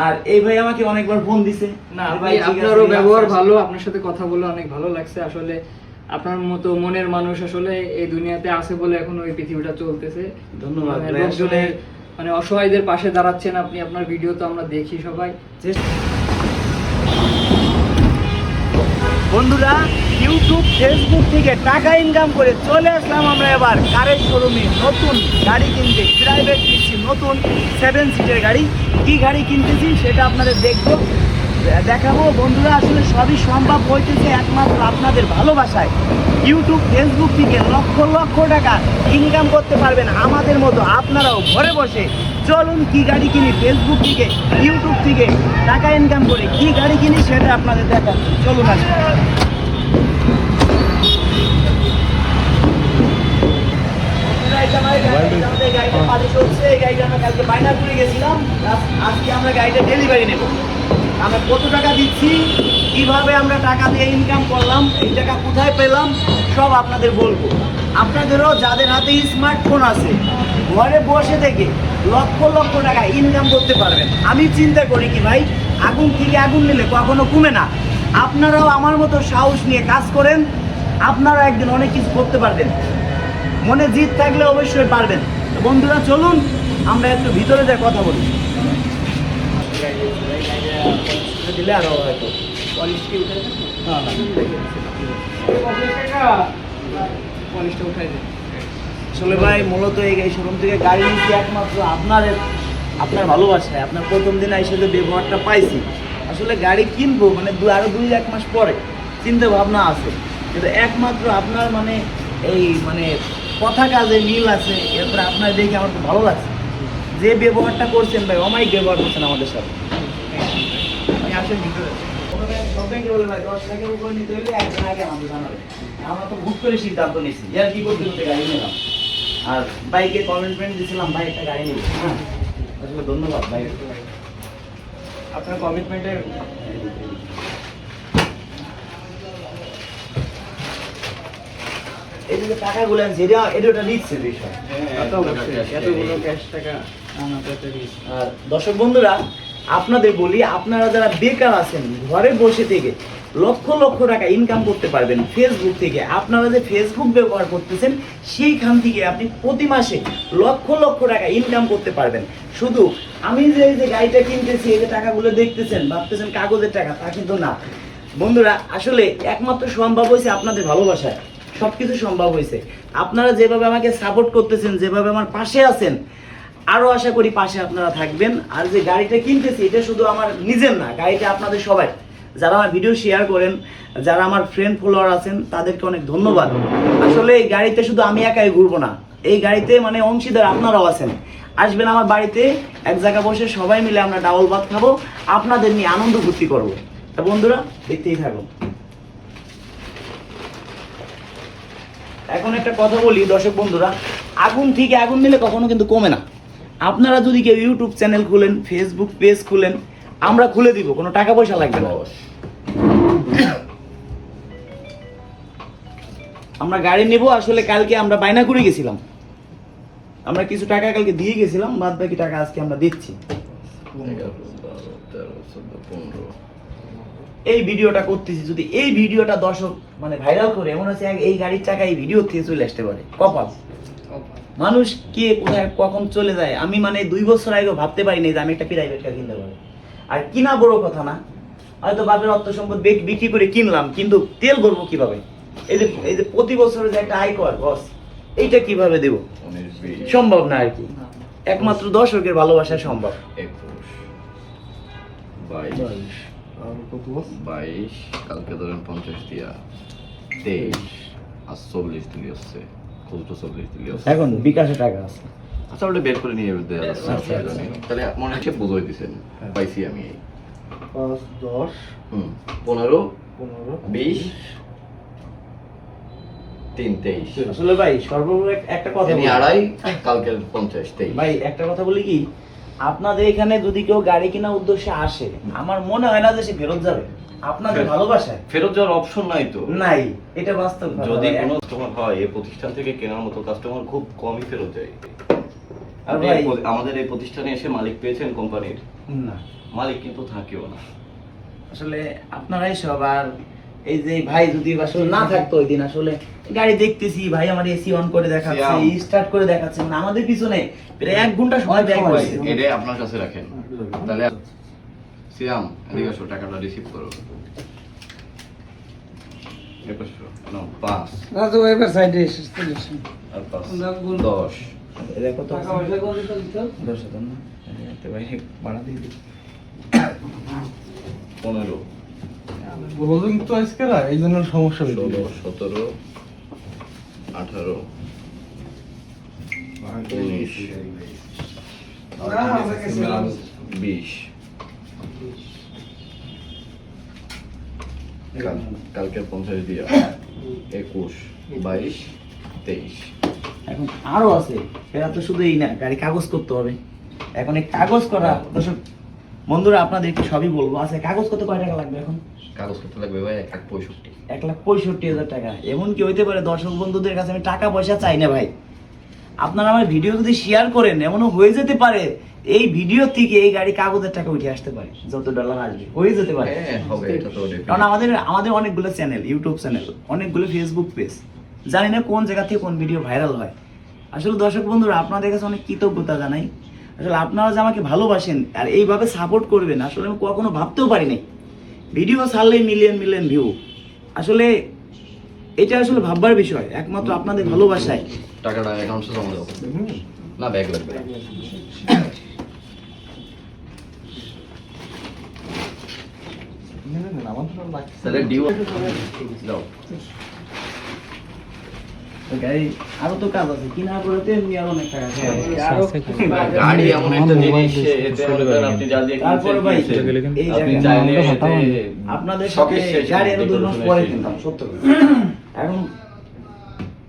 আর এই ভাই আমাকে অনেকবার ফোন দিছে। না ভাই আপনারও ব্যবহার ভালো আপনার সাথে কথা বলে অনেক ভালো লাগছে। আসলে আপনার মতো মনের মানুষ আসলে এই দুনিয়াতে আছে বলে এখন ওই পৃথিবীটা চলতেছে। ধন্যবাদ মানে লোকজনের আসলে- মানে অসহায়দের পাশে দাঁড়াচ্ছেন আপনি আপনার ভিডিও তো আমরা দেখি সবাই। বন্ধুরা ইউটিউব ফেসবুক থেকে টাকা ইনকাম করে চলে আসলাম আমরা এবার কারের শোরুমে নতুন গাড়ি কিনতে প্রাইভেট নতুন সেভেন সিটের গাড়ি। কি গাড়ি কিনতেছি সেটা আপনাদের দেখব। দেখাবো। বন্ধুরা, আসলে সবই সম্ভব হইতেছে একমাত্র আপনাদের ভালোবাসায়। ইউটিউব ফেসবুক থেকে লক্ষ লক্ষ টাকা ইনকাম করতে পারবেন আমাদের মতো আপনারাও ঘরে বসে। চলুন কি গাড়ি কিনি ফেসবুক থেকে ইউটিউব থেকে টাকা ইনকাম করে কি গাড়ি কিনি সেটা আপনাদের দেখাচ্ছি। চলুন আসুন। আমরা কালকে বায়না করে গেছিলাম। আজ- আজকে আমরা গাড়িটা ডেলিভারি নেব। আমরা কত টাকা দিচ্ছি? কীভাবে আমরা টাকা দিয়ে ইনকাম করলাম? এই টাকা কোথায় পেলাম? সব আপনাদের বলব। আপনাদেরও যাদের হাতে স্মার্টফোন আছে ঘরে বসে থেকে লক্ষ লক্ষ টাকা ইনকাম করতে পারবেন। আমি চিন্তা করি কি ভাই আগুন থেকে আগুন নিলে কখনো কমে না। আপনারাও আমার মতো সাহস নিয়ে কাজ করেন। আপনারা একদিন অনেক কিছু করতে পারবেন। মনে জিত থাকলে অবশ্যই পারবেন। বন্ধুরা, চলুন, আমরা একটু ভিতরে যা কথা বলি। দিলে আরও হয়তো। হ্যাঁ। আসলে ভাই, মূলত এই শোরুম থেকে গাড়ি নিচ্ছি একমাত্র আপনার আপনার ভালোবাসায়, আপনার প্রথম দিন এসে যে ব্যবহারটা পাইছি, আসলে গাড়ি কিনবো মানে দু, আরও দুই, এক মাস পরে চিন্তা ভাবনা আছে। কিন্তু একমাত্র আপনার মানে এই মানে কথা কাজে মিল আছে, এরপরে আপনার দেখে আমার খুব ভালো লাগছে। যে ব্যবহারটা করছেন ভাই, অমায়িক ব্যবহার করছেন আমাদের সাথে। আমরা তো গাড়ি নিলাম? আর বাইকে দিয়েছিলাম গাড়ি হ্যাঁ ধন্যবাদ আপনার কমিটমেন্টের এই যে টাকাগুলো আনছি এটা এটা ওটা নিচ্ছে বিষয়। এতগুলো ক্যাশ টাকা আনা তো একটা risk। আর দর্শক বন্ধুরা আপনাদের বলি আপনারা যারা বেকার আছেন ঘরে বসে থেকে লক্ষ লক্ষ টাকা ইনকাম করতে পারবেন ফেসবুক থেকে। আপনারা যে ফেসবুক ব্যবহার করতেছেন সেইখান থেকে আপনি প্রতি মাসে লক্ষ লক্ষ টাকা ইনকাম করতে পারবেন। শুধু আমি যে এই যে গাড়িটা কিনতেছি এই যে টাকাগুলো দেখতেছেন ভাবতেছেন কাগজের টাকা তা কিন্তু না। বন্ধুরা আসলে একমাত্র সম্ভব হয়েছে আপনাদের ভালোবাসায়। সবকিছু সম্ভব হয়েছে। আপনারা যেভাবে আমাকে সাপোর্ট করতেছেন, যেভাবে আমার পাশে আছেন, আরও আশা করি পাশে আপনারা থাকবেন। আর যে গাড়িটা কিনতেছি, এটা শুধু আমার নিজের না, গাড়িটা আপনাদের সবাই। যারা আমার ভিডিও শেয়ার করেন, যারা আমার ফ্রেন্ড ফলোয়ার আছেন, তাদেরকে অনেক ধন্যবাদ। আসলে এই গাড়িতে শুধু আমি একাই ঘুরবো না, এই গাড়িতে মানে অংশীদার আপনারাও আছেন। আসবেন আমার বাড়িতে, এক জায়গা বসে সবাই মিলে আমরা ডাবল ভাত খাব, আপনাদের নিয়ে আনন্দ ফুর্তি করব। তা বন্ধুরা, দেখতেই থাকুন। এখন একটা কথা বলি, দর্শক বন্ধুরা, আগুন থেকে আগুন নিলে কখনো কিন্তু কমে না। আপনারা যদি কেউ ইউটিউব চ্যানেল খুলেন ফেসবুক পেজ খুলেন, আমরা খুলে দিব, কোনো টাকা পয়সা লাগবে না। আমরা গাড়ি নেব, আসলে কালকে আমরা বায়না করে গেছিলাম। আমরা কিছু টাকা কালকে দিয়ে গেছিলাম বাদ বাকি টাকা আজকে আমরা দিচ্ছি। এই ভিডিওটা করতেছি যদি এই ভিডিওটা দর্শক মানে ভাইরাল করে এমন হচ্ছে এই গাড়ির চাকা এই ভিডিও থেকে চলে আসতে পারে। কপাল মানুষ কে কোথায় কখন চলে যায়? আমি মানে দুই বছর আগে ভাবতে পারি পারিনি যে আমি একটা প্রাইভেট কার কিনতে পারব। আর কিনা বড় কথা না হয়তো বাপের অর্থ সম্পদ বিক্রি করে কিনলাম কিন্তু তেল ভরবো কীভাবে? এই যে এই যে প্রতি বছর যে একটা আয় কর বস এইটা কীভাবে দেব? সম্ভব না আর কি। একমাত্র দর্শকের ভালোবাসা সম্ভব। বাইশ। বাইশ কালকে ধরেন পঞ্চাশ দিয়া। তেইশ আর চল্লিশ দিলি হচ্ছে। খুচরো চল্লিশ দিলি হচ্ছে। এখন বিকাশে টাকা আছে। আচ্ছা ওটা বের করে নিয়ে দেওয়া যাচ্ছে আচ্ছা। তাহলে মনে হচ্ছে বুঝাই দিচ্ছেন পাইছি আমি এই। পাঁচ দশ। হুম পনেরো। পনেরো। বিশ। তিন তেইশ। আসলে ভাই সর্বোপরি একটা কথা। আড়াই কালকের পঞ্চাশ তেইশ। ভাই একটা কথা বলি কি? আপনাদের এখানে যদি কেউ গাড়ি কেনার উদ্দেশ্যে আসে আমার মনে হয় না যে সে ফেরত যাবে। আপনাদের ভালোবাসায়। ফেরত যাওয়ার অপশন নাই তো। নাই এটা বাস্তব যদি কোনো কাস্টমার হয় এই প্রতিষ্ঠান থেকে কেনার মতো কাস্টমার খুব কমই ফেরত যায়। আমাদের এই প্রতিষ্ঠানে এসে মালিক পেয়েছেন কোম্পানির না। মালিক কিন্তু থাকেও না। আসলে আপনারাই সব আর এই যে ভাই যদি আসলে না থাকতো ওই দিন আসলে গাড়ি দেখতেছি ভাই আমার এসি অন করে দেখাচ্ছে। স্টার্ট করে দেখাচ্ছে মানে আমাদের পিছনে প্রায় এক ঘণ্টা সময় ব্যয় ভাই, করছে। এটাই আপনার কাছে রাখেন। তাহলে সিয়াম এদিকে আসো টাকাটা রিসিভ করো। নাও, পাঁচ। রাজু বলুন তো আজকে না এই জন্য সমস্যা হইল ষোলো সতেরো আঠারো উনিশ বিশ। কাল- কালকে পঞ্চাশ দিয়া একুশ বাইশ তেইশ। এখন আরও আছে এরা তো শুধু এই না গাড়ি কাগজ করতে হবে। এখন এই কাগজ করা দর্শক বন্ধুরা আপনাদেরকে সবই বলব আচ্ছা কাগজ করতে কয় টাকা লাগবে এখন? কাগজ লাগবে ভাই এক লাখ পঁয়ষট্টি। এক লাখ পঁয়ষট্টি হাজার টাকা এমন হইতে পারে দর্শক বন্ধুদের কাছে আমি টাকা পয়সা চাই না ভাই। আপনারা আমার ভিডিও যদি শেয়ার করেন এমনও হয়ে যেতে পারে এই ভিডিও থেকে এই গাড়ি কাগজের টাকা উঠে আসতে পারে যত ডলার আসবে যেতে পারে। হবে এটা তো definitely। কারণ আমাদের আমাদের অনেকগুলো চ্যানেল ইউটিউব চ্যানেল অনেকগুলো ফেসবুক পেজ জানি না কোন জায়গা থেকে কোন ভিডিও ভাইরাল হয়। আসলে দর্শক বন্ধুরা আপনাদের কাছে অনেক কৃতজ্ঞতা জানাই। আসলে আপনারা যে আমাকে ভালোবাসেন আর এইভাবে সাপোর্ট করবেন আসলে আমি কখনো ভাবতেও পারিনি। ভিডিও ছাড়লেই মিলিয়ন মিলিয়ন ভিউ আসলে এটা আসলে ভাববার বিষয় একমাত্র আপনাদের ভালোবাসায় টাকাটা অ্যাকাউন্টে জমা দাও না ব্যাগ লাগবে না। আমার তো লাগছে তাহলে ডিউ তো গাড়ি আরও তো কাজ আছে কিনা পরে তো এমনি আরও অনেক টাকা খরচ আছে। আরো- গাড়ি এমন একটা জিনিস এতে আপনি যা দিয়ে তারপরে ভাই, আপনি চাইলে আমাদের এতে হাতাও নেই। আপনাদের সাথে গাড়ি নেই, দুই মাস পরে কিনতাম সত্য এখন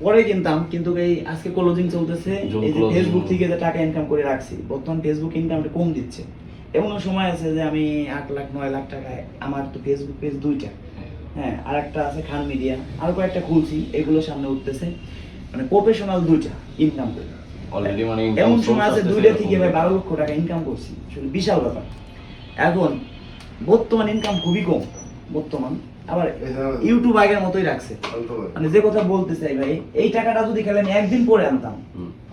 পরে কিনতাম কিন্তু এই আজকে ক্লোজিং চলতেছে এই যে ফেসবুক থেকে যে টাকা ইনকাম করে রাখছি বর্তমান ফেসবুক ইনকামটা কম দিচ্ছে। এমনও সময় আছে যে আমি আট লাখ নয় লাখ টাকায় আমার তো ফেসবুক পেজ দুইটা। হ্যাঁ আর একটা আছে খান মিডিয়া। আর কয়েকটা খুলছি এগুলো সামনে উঠতেছে। মানে প্রফেশনাল দুইটা ইনকাম করে। অলরেডি মানে এমন সময় আছে দুইটা থেকে ভাই বারো লক্ষ টাকা ইনকাম করছি। আসলে বিশাল ব্যাপার। এখন বর্তমান ইনকাম খুবই কম বর্তমান। আবার ইউটিউব আগের মতোই রাখছে। মানে যে কথা বলতে চাই ভাই এই টাকাটা যদি খেলেন একদিন পরে আনতাম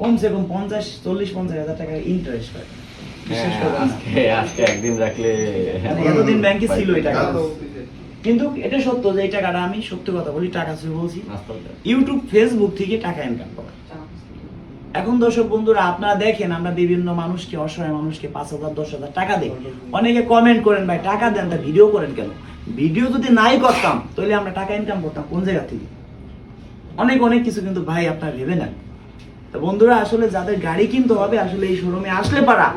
কমসে কম পঞ্চাশ চল্লিশ পঞ্চাশ হাজার টাকা ইন্টারেস্ট হয়। হ্যাঁ, না। আজকে আজকে একদিন রাখলে মানে এতদিন ব্যাংকে ছিল এই টাকা কিন্তু এটা সত্য যে এই টাকাটা আমি সত্য কথা বলি টাকা ছিল বলছি। ইউটিউব ফেসবুক থেকে টাকা ইনকাম করা। এখন দর্শক বন্ধুরা আপনারা দেখেন আমরা বিভিন্ন মানুষকে অসহায় মানুষকে পাঁচ হাজার দশ হাজার টাকা দিই। অনেকে কমেন্ট করেন ভাই টাকা দেন তা ভিডিও করেন কেন? ভিডিও যদি নাই করতাম তাহলে আমরা টাকা ইনকাম করতাম কোন জায়গা থেকে? অনেক অনেক কিছু কিন্তু ভাই আপনারা ভেবে নেন তো বন্ধুরা আসলে যাদের গাড়ি কিনতে হবে আসলে এই শোরুমে আসলে পারা।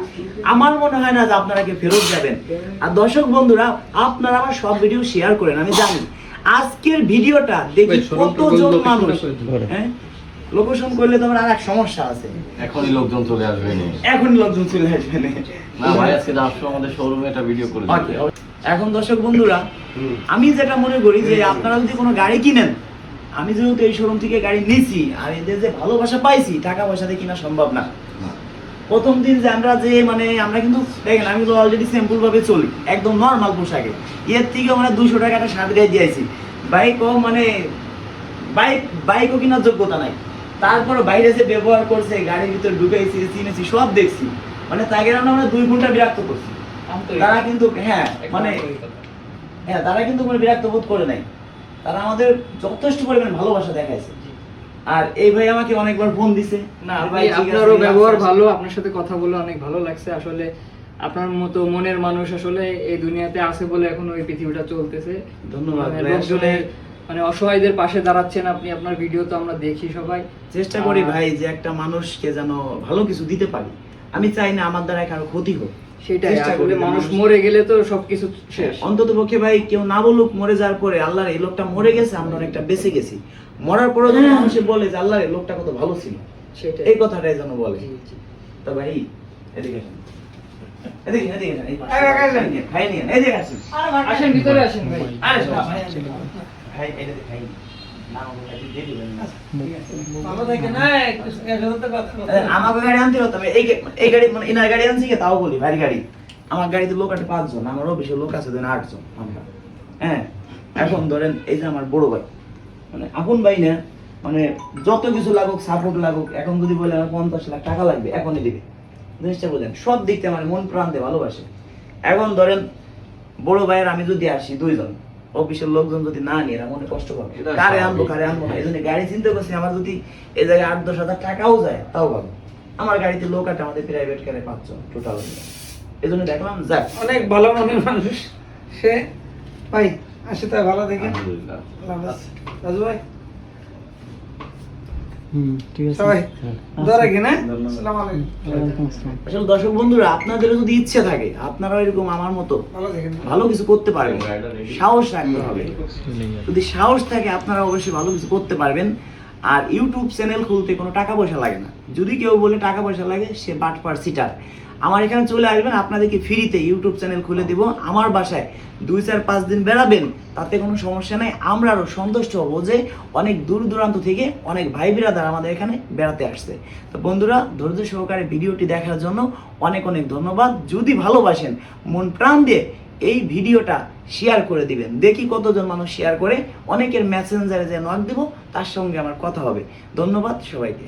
আমার মনে হয় না যে আপনারা কেউ ফেরত যাবেন। আর দর্শক বন্ধুরা আপনারা আমার সব ভিডিও শেয়ার করেন আমি জানি। আজকের ভিডিওটা দেখি কতজন মানুষ। হ্যাঁ? লোকেশন করলে তোমার আর এক সমস্যা আছে। এখনই লোকজন চলে আসবে নি। এখন লোকজন চলে আসবে না। না ভাই আজকে আসছো আমাদের শোরুমে একটা ভিডিও করে এখন দর্শক বন্ধুরা আমি যেটা মনে করি যে আপনারা যদি কোনো গাড়ি কিনেন আমি যেহেতু এই শোরুম থেকে গাড়ি নিছি আর এদের যে ভালোবাসা পাইছি টাকা পয়সা দিয়ে কিনা সম্ভব না। প্রথম দিন যে আমরা যে মানে আমরা কিন্তু দেখেন আমি তো অলরেডি সিম্পল ভাবে চলি একদম নর্মাল পোশাকে। এর থেকে মানে দুশো টাকা একটা শার্ট গায়ে দিয়েছি। বাইকও মানে বাইক বাইকও কেনার যোগ্যতা নাই। তারপরে বাইরে যে ব্যবহার করছে গাড়ির ভিতরে ঢুকাইছি চিনেছি সব দেখছি। মানে তাকে আমরা দুই ঘণ্টা বিরক্ত করছি। তারা কিন্তু হ্যাঁ মানে হ্যাঁ তারা কিন্তু মানে বিরক্ত বোধ করে নাই। তারা আমাদের যথেষ্ট পরিমাণে ভালোবাসা দেখাইছে। আর এই ভাই আমাকে অনেকবার ফোন দিছে। না ভাই আপনারও ব্যবহার ভালো আপনার সাথে কথা বলে অনেক ভালো লাগছে। আসলে আপনার মতো মনের মানুষ আসলে এই দুনিয়াতে আছে বলে এখন ওই পৃথিবীটা চলতেছে। ধন্যবাদ মানে লোকজনের মানে অসহায়দের পাশে দাঁড়াচ্ছেন আপনি আপনার ভিডিও তো আমরা দেখি সবাই। চেষ্টা করি ভাই যে একটা মানুষকে যেন ভালো কিছু দিতে পারি। আমি চাই না আমার দ্বারা কারও ক্ষতি হোক। সেটাই আসলে মানুষ মরে গেলে তো সবকিছু শেষ অন্তত পক্ষে ভাই কেউ না বলুক মরে যাওয়ার পরে আল্লাহর এই লোকটা মরে গেছে আমরা অনেকটা বেঁচে গেছি মরার পরে মানুষে বলে যে আল্লাহর এই লোকটা কত ভালো ছিল সেটাই এই কথাটাই যেন বলে। তো ভাই এদিকে এদিকে এদিকে এদিকে আসেন। ভিতরে আসেন ভাই ভাই, এদিকে খাই মানে আমার গাড়িতে লোক আছে পাঁচজন লোক আছে ধরেন আটজন হ্যাঁ এখন ধরেন এই যে আমার বড় ভাই মানে আপন ভাই না মানে যত কিছু লাগুক সাপোর্ট লাগুক এখন যদি বলে আমার পঞ্চাশ লাখ টাকা লাগবে এখনই দিবে জিনিসটা বোঝেন সব দিক আমার মন প্রান্তে ভালোবাসে এখন ধরেন, বড় ভাইয়ের আমি যদি আসি দুইজন অফিসের লোকজন যদি না নিয়ে এরা মনে কষ্ট পাবে। কারে আনব কারে আনব না এই জন্য গাড়ি চিনতে করছি আমার যদি এ জায়গায় আট দশ হাজার টাকাও যায় তাও ভালো। আমার গাড়িতে লোক আছে আমাদের প্রাইভেট কারে পাঁচজন টোটাল এই জন্য দেখলাম যাক। অনেক ভালো মনের মানুষ। সে ভাই আসে তাই ভালো দেখে আলহামদুলিল্লাহ। রাজু ভাই ঠিক সবাই দোয়া রাখি না ধন্যবাদ। আসসালামু আলাইকুম আসলে দর্শক বন্ধুরা আপনাদেরও যদি ইচ্ছে থাকে আপনারা এরকম আমার মতো ভালো ভালো কিছু করতে পারবেন। সাহস রাখতে হবে। যদি সাহস থাকে আপনারা অবশ্যই ভালো কিছু করতে পারবেন। আর ইউটিউব চ্যানেল খুলতে কোনো টাকা পয়সা লাগে না। যদি কেউ বলে টাকা পয়সা লাগে সে বাটপার সিটার। আমার এখানে চলে আসবেন, আপনাদেরকে ফ্রিতে ইউটিউব চ্যানেল খুলে দিব। আমার বাসায় দুই চার পাঁচ দিন বেড়াবেন, তাতে কোনো সমস্যা নেই। আমরা আরও সন্তুষ্ট হব যে অনেক দূর দূরান্ত থেকে অনেক ভাই বিরাদার আমাদের এখানে বেড়াতে আসছে। তো বন্ধুরা, ধৈর্য সহকারে ভিডিওটি দেখার জন্য অনেক অনেক ধন্যবাদ। যদি ভালোবাসেন, মন প্রাণ দিয়ে এই ভিডিওটা শেয়ার করে দিবেন। দেখি কতজন মানুষ শেয়ার করে, অনেকের মেসেঞ্জারে যে নক দিব, তার সঙ্গে আমার কথা হবে। ধন্যবাদ সবাইকে।